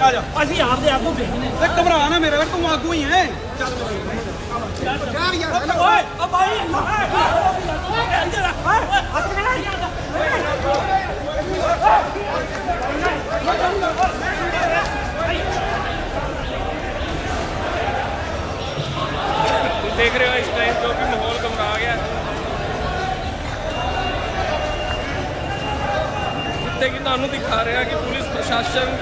ਆ ਜਾ। ਅਸੀਂ ਆਪਦੇ ਆਪ ਨੂੰ ਵੇਖਨੇ ਤੇ ਘਬਰਾ ਨਾ ਮੇਰੇ ਵੀਰ ਤੂੰ ਆਗੂ ਹੀ ਹੈ ਚੱਲ। ਯਾਰ ਯਾਰ ਓਏ ਓ ਭਾਈ ਇੱਧਰ ਆ ਹੱਥ ਤੁਸੀਂ ਦੇਖ ਰਹੇ ਹੋ ਇਸ ਟਾਈਮ ਜੋ ਕਿ ਮਾਹੌਲ ਗਮਰਾ ਗਿਆ। ਹੈ। ਜਿੱਥੇ ਕਿ ਤੁਹਾਨੂੰ ਦਿਖਾ ਰਿਹਾ ਕਿ ਪੁਲਿਸ ਪ੍ਰਸ਼ਾਸਨ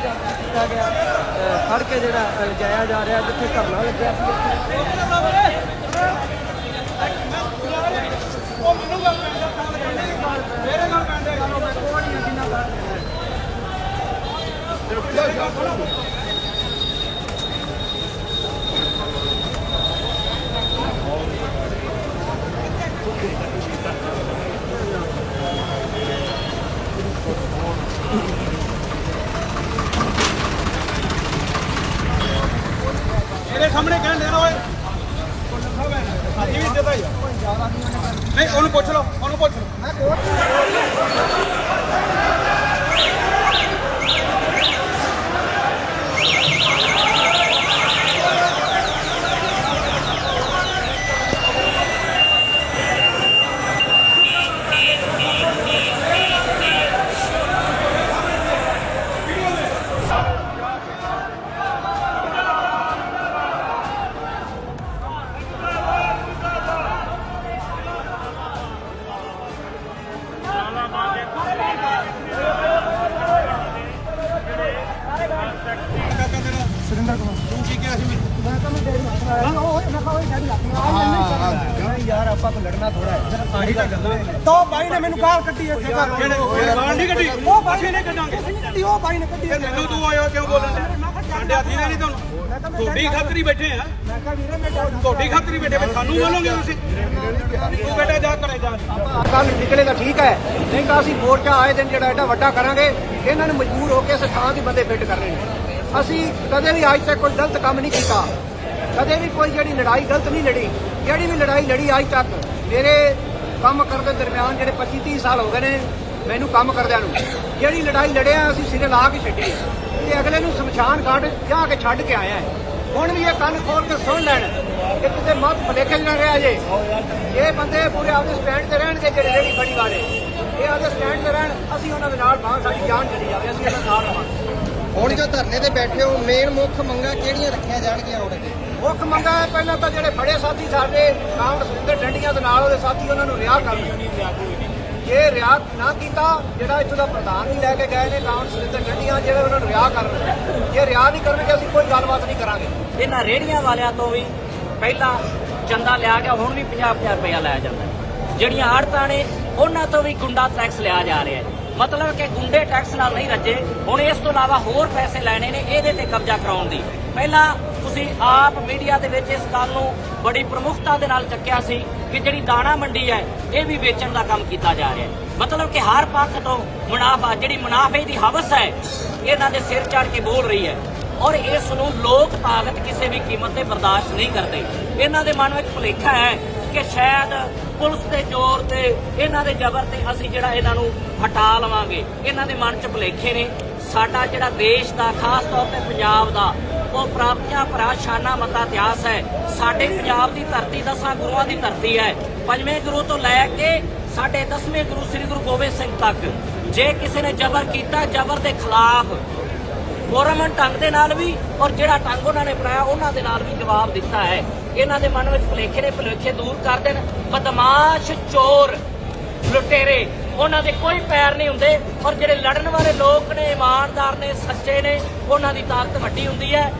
ਕੀਤਾ ਗਿਆ। ਫੜ ਕੇ ਜਿਹੜਾ ਲਿਜਾਇਆ ਜਾ ਰਿਹਾ ਜਿੱਥੇ ਧਰਨਾ ਲੱਗਿਆ ਸੀ। ਮੇਰੇ ਨਾਲ ਪੈਂਦੇ ਗੱਲ ਮੈਂ ਕੋਈ ਨਹੀਂ ਜਿੰਨਾ ਇਹਦੇ ਸਾਹਮਣੇ ਕਹਿਣ ਦੇਣਾ ਓਏ। ਸਾਡੀ ਵੀ ਇੱਜ਼ਤ ਹੈ ਨਹੀਂ, ਉਹਨੂੰ ਪੁੱਛ ਲਓ, ਉਹਨੂੰ ਪੁੱਛ ਲਓ। ਤੇਰਾ ਸੁਰਿੰਦਰ ਕੁਮਾਰ ਤੂੰ ਕੀ ਕਿਹਾ ਸੀ ਮੈਨੂੰ? ਮੈਂ ਤਾਂ ਮੈਂ ਡੈਡੀ ਹਾਂ। ਉਹ ਮੈਂ ਕਹਾਂ ਡੈਡੀ ਲੱਗਣਾ ਯਾਰ ਆਪਾਂ ਕੋ ਲੜਨਾ ਥੋੜਾ ਹੈ। ਆਹੀ ਤਾਂ ਗੱਲਾਂ ਤੋ ਬਾਈ ਨੇ ਮੈਨੂੰ ਗਾਲ ਕੱਢੀ ਇੱਥੇ ਘਰ। ਕਿਹੜੇ ਕਿਹੜੇ ਗਾਲ ਨਹੀਂ ਕੱਢੀ। ਉਹ ਬਾਈ ਅਸੀਂ ਨਹੀਂ ਕੱਢਾਂਗੇ ਕੱਢੀ ਉਹ ਬਾਈ ਨੇ ਕੱਢੀ। ਇਹ ਮੈਨੂੰ ਤੂੰ ਆਇਆ ਕਿਉਂ ਬੋਲਣ ਦੇ ਸਾਡੇ ਹੱਥੀ ਨੇ ਨਹੀਂ ਤੁਹਾਨੂੰ। ਮੈਂ ਤਾਂ ਮੈਂ ਤੁਹਾਡੀ ਖਾਤਰੀ ਬੈਠੇ ਆ। ਮੈਂ ਕਿਹਾ ਵੀਰੇ ਮੈਂ ਡੈਡੀ ਤੁਹਾਡੀ ਖਾਤਰੀ ਬੈਠੇ। ਵੀ ਸਾਨੂੰ ਬੋਲੋਗੇ ਤੁਸੀਂ? ਤੂੰ ਬੇਟਾ ਜਾ ਘਰੇ ਜਾ। ਕੱਲ ਨਿਕਲੇਗਾ ਠੀਕ ਹੈ। ਨਹੀਂ ਤਾਂ ਅਸੀਂ ਮੋਰਚਾ ਆਏ ਦਿਨ ਜਿਹੜਾ ਐਡਾ ਵੱਡਾ ਕਰਾਂਗੇ ਇਹਨਾਂ ਨੂੰ ਮਜਬੂਰ ਹੋ ਕੇ ਥਾਂ ਦੀ ਬੰਦੇ ਫਿੱਟ ਕਰਨੇ ਨੇ। ਅਸੀਂ ਕਦੇ ਵੀ ਅੱਜ ਤੱਕ ਕੋਈ ਗਲਤ ਕੰਮ ਨਹੀਂ ਕੀਤਾ। ਕਦੇ ਵੀ ਕੋਈ ਜਿਹੜੀ ਲੜਾਈ ਗਲਤ ਨਹੀਂ ਲੜੀ, ਜਿਹੜੀ ਵੀ ਲੜਾਈ ਲੜੀ ਅੱਜ ਤੱਕ, ਮੇਰੇ ਕੰਮ ਕਰਨ ਦੇ ਦਰਮਿਆਨ ਜਿਹੜੇ 25 30 ਸਾਲ ਹੋ ਗਏ ਨੇ ਮੈਨੂੰ ਕੰਮ ਕਰਦਿਆਂ ਨੂੰ, ਜਿਹੜੀ ਲੜਾਈ ਲੜਿਆ ਅਸੀਂ ਸਿਰੇ ਲਾ ਕੇ ਛੱਡੀ ਹੈ। ਤੇ ਅਗਲੇ ਨੂੰ ਸ਼ਮਸ਼ਾਨ ਘਾਟ ਜਾ ਕੇ ਛੱਡ ਕੇ ਆਇਆ ਹੁਣ ਵੀ ਇਹ ਕੰਨ ਖੋਲ ਕੇ ਸੁਣ ਲੈਣ ਕਿ ਕਿਤੇ ਮਤ ਭਲੇਖੇ 'ਚ ਨਾ ਰਿਹਾ ਜੇ। ਇਹ ਬੰਦੇ ਪੂਰੇ ਆਪਦੇ ਸਟੈਂਡ ਤੇ ਰਹਿਣਗੇ ਜਿਹੜੇ ਰੇੜੀ ਖੜੀ ਵਾਲੇ। ਇਹ ਆਪਦੇ ਸਟੈਂਡ ਤੇ ਰਹਿਣ, ਅਸੀਂ ਉਹਨਾਂ ਦੇ ਨਾਲ ਬਾਹਰ ਸਾਡੀ ਜਾਨ ਚਲੀ ਜਾਵੇ, ਅਸੀਂ ਇਹਨਾਂ ਨਾਲ ਰਵਾਂਗੇ। ਹੁਣ ਜੋ ਧਰਨੇ ਤੇ ਬੈਠੇ ਹੋ ਮੇਨ ਮੁੱਖ ਮੰਗਾਂ ਕਿਹੜੀਆਂ ਰੱਖੀਆਂ ਜਾਣਗੀਆਂ ਹੁਣ? ਅੱਗੇ ਮੁੱਖ ਮੰਗਾ ਹੈ ਪਹਿਲਾਂ ਤਾਂ ਜਿਹੜੇ ਫੜੇ ਸਾਥੀ ਸਾਡੇ ਕਾਉਂਟ ਸੁਰਿੰਦਰ ਡੰਡੀਆਂ ਦੇ ਨਾਲ ਉਹਦੇ ਸਾਥੀ ਉਹਨਾਂ ਨੂੰ ਰਿਹਾ ਕਰਨ ਜੇ ਰਿਹਾ ਨਾ ਕੀਤਾ ਜਿਹੜਾ ਇੱਥੋਂ ਦਾ ਪ੍ਰਧਾਨ ਵੀ ਲੈ ਕੇ ਗਏ ਨੇ ਕਾਉਂਟ ਸੁਰਿੰਦਰ ਡੰਡੀਆਂ ਜਿਹੜੇ ਉਹਨਾਂ ਨੂੰ ਰਿਹਾ ਕਰਨ ਜੇ ਰਿਹਾ ਨਹੀਂ ਕਰਨਗੇ ਅਸੀਂ ਕੋਈ ਗੱਲਬਾਤ ਨਹੀਂ ਕਰਾਂਗੇ। ਇਹਨਾਂ ਰੇੜੀਆਂ ਵਾਲਿਆਂ ਤੋਂ ਵੀ ਪਹਿਲਾਂ ਚੰਦਾ ਲਿਆ ਗਿਆ ਹੁਣ ਵੀ 50-50 ਰੁਪਇਆ ਲਿਆ ਜਾਂਦਾ। ਜਿਹੜੀਆਂ ਆੜਤਾਂ ਨੇ ਉਹਨਾਂ ਤੋਂ ਵੀ ਗੁੰਡਾ ਟੈਕਸ ਲਿਆ ਜਾ ਰਿਹਾ ਹੈ। ਮਤਲਬ ਕਿ ਗੁੰਡੇ ਟੈਕਸ ਨਾਲ ਨਹੀਂ ਰੱਜੇ। ਹੁਣ ਇਸ ਤੋਂ ਇਲਾਵਾ ਹੋਰ ਪੈਸੇ ਲੈਣੇ ਨੇ ਇਹਦੇ ਤੇ ਕਬਜ਼ਾ ਕਰਾਉਣ ਦੀ। ਪਹਿਲਾਂ ਤੁਸੀਂ ਆਪ ਮੀਡੀਆ ਦੇ ਵਿੱਚ ਇਸ ਗੱਲ ਨੂੰ ਬੜੀ ਪ੍ਰਮੁਖਤਾ ਦੇ ਨਾਲ ਚੱਕਿਆ ਸੀ ਕਿ ਜਿਹੜੀ ਦਾਣਾ ਮੰਡੀ ਹੈ, ਇਹ ਵੀ ਵੇਚਣ ਦਾ ਕੰਮ ਕੀਤਾ ਜਾ ਰਿਹਾ ਹੈ। ਮਤਲਬ ਕਿ ਹਰ ਪੱਖ ਤੋਂ ਮੁਨਾਫਾ, ਜਿਹੜੀ ਮੁਨਾਫੇ ਦੀ ਹਵਸ ਹੈ, ਇਹਨਾਂ ਦੇ ਸਿਰ ਚੜ ਕੇ ਬੋਲ ਰਹੀ ਹੈ। ਔਰ ਇਸ ਨੂੰ ਲੋਕ ਤਾਕਤ ਕਿਸੇ ਵੀ ਕੀਮਤ ਤੇ ਬਰਦਾਸ਼ਤ ਨਹੀਂ ਕਰਦੇ। ਇਹਨਾਂ ਦੇ ਮਨ ਵਿੱਚ ਭੁਲੇਖਾ ਹੈ ਕਿ ਸ਼ਾਇਦ ਪੁਲਿਸ ਦੇ ਜ਼ੋਰ ਤੇ, ਇਹਨਾਂ ਦੇ ਜ਼ਬਰ ਤੇ ਅਸੀਂ ਜਿਹੜਾ ਇਹਨਾਂ ਨੂੰ ਹਟਾ ਲਵਾਂਗੇ। ਇਹਨਾਂ ਦੇ ਮਨ 'ਚ ਭੁਲੇਖੇ ਨੇ। ਸਾਡਾ ਜਿਹੜਾ ਦੇਸ਼ ਦਾ, ਖਾਸ ਤੌਰ ਤੇ ਪੰਜਾਬ ਦਾ, ਉਹ ਪ੍ਰਾਪਤੀਆਂ ਭਰਾ ਸ਼ਾਨਾ ਮਤਾ ਇਤਿਹਾਸ ਹੈ। ਸਾਡੇ ਪੰਜਾਬ ਦੀ ਧਰਤੀ ਦਸਾਂ ਗੁਰੂਆਂ ਦੀ ਧਰਤੀ ਹੈ। ਪੰਜਵੇਂ ਗੁਰੂ ਤੋਂ ਲੈ ਕੇ ਸਾਡੇ ਦਸਵੇਂ ਗੁਰੂ ਸ੍ਰੀ ਗੁਰੂ ਗੋਬਿੰਦ ਸਿੰਘ ਤੱਕ। ਜੇ ਕਿਸੇ ਨੇ ਜ਼ਬਰ ਕੀਤਾ, ਜ਼ਬਰ ਦੇ ਖਿਲਾਫ ਗੌਰਮੈਂਟ ਢੰਗ ਦੇ ਨਾਲ ਵੀ ਔਰ ਜਿਹੜਾ ਢੰਗ ਉਹਨਾਂ ਨੇ ਬਣਾਇਆ ਉਹਨਾਂ ਦੇ ਨਾਲ ਵੀ ਜਵਾਬ ਦਿੱਤਾ ਹੈ। ਇਹਨਾਂ ਦੇ ਮਨ ਵਿੱਚ ਭੁਲੇਖੇ ਨੇ, ਭੁਲੇਖੇ ਦੂਰ ਕਰ ਦੇਣ। ਬਦਮਾਸ਼ ਚੋਰ, ਲੁਟੇਰੇ, ਉਹਨਾਂ ਦੇ ਕੋਈ ਪੈਰ ਨਹੀਂ ਹੁੰਦੇ। ਔਰ ਜਿਹੜੇ ਲੜਨ ਵਾਲੇ ਲੋਕ ਨੇ, ਇਮਾਨਦਾਰ ਨੇ, ਸੱਚੇ ਨੇ, ਉਹਨਾਂ ਦੀ ਤਾਕਤ ਵੱਡੀ ਹੁੰਦੀ ਹੈ।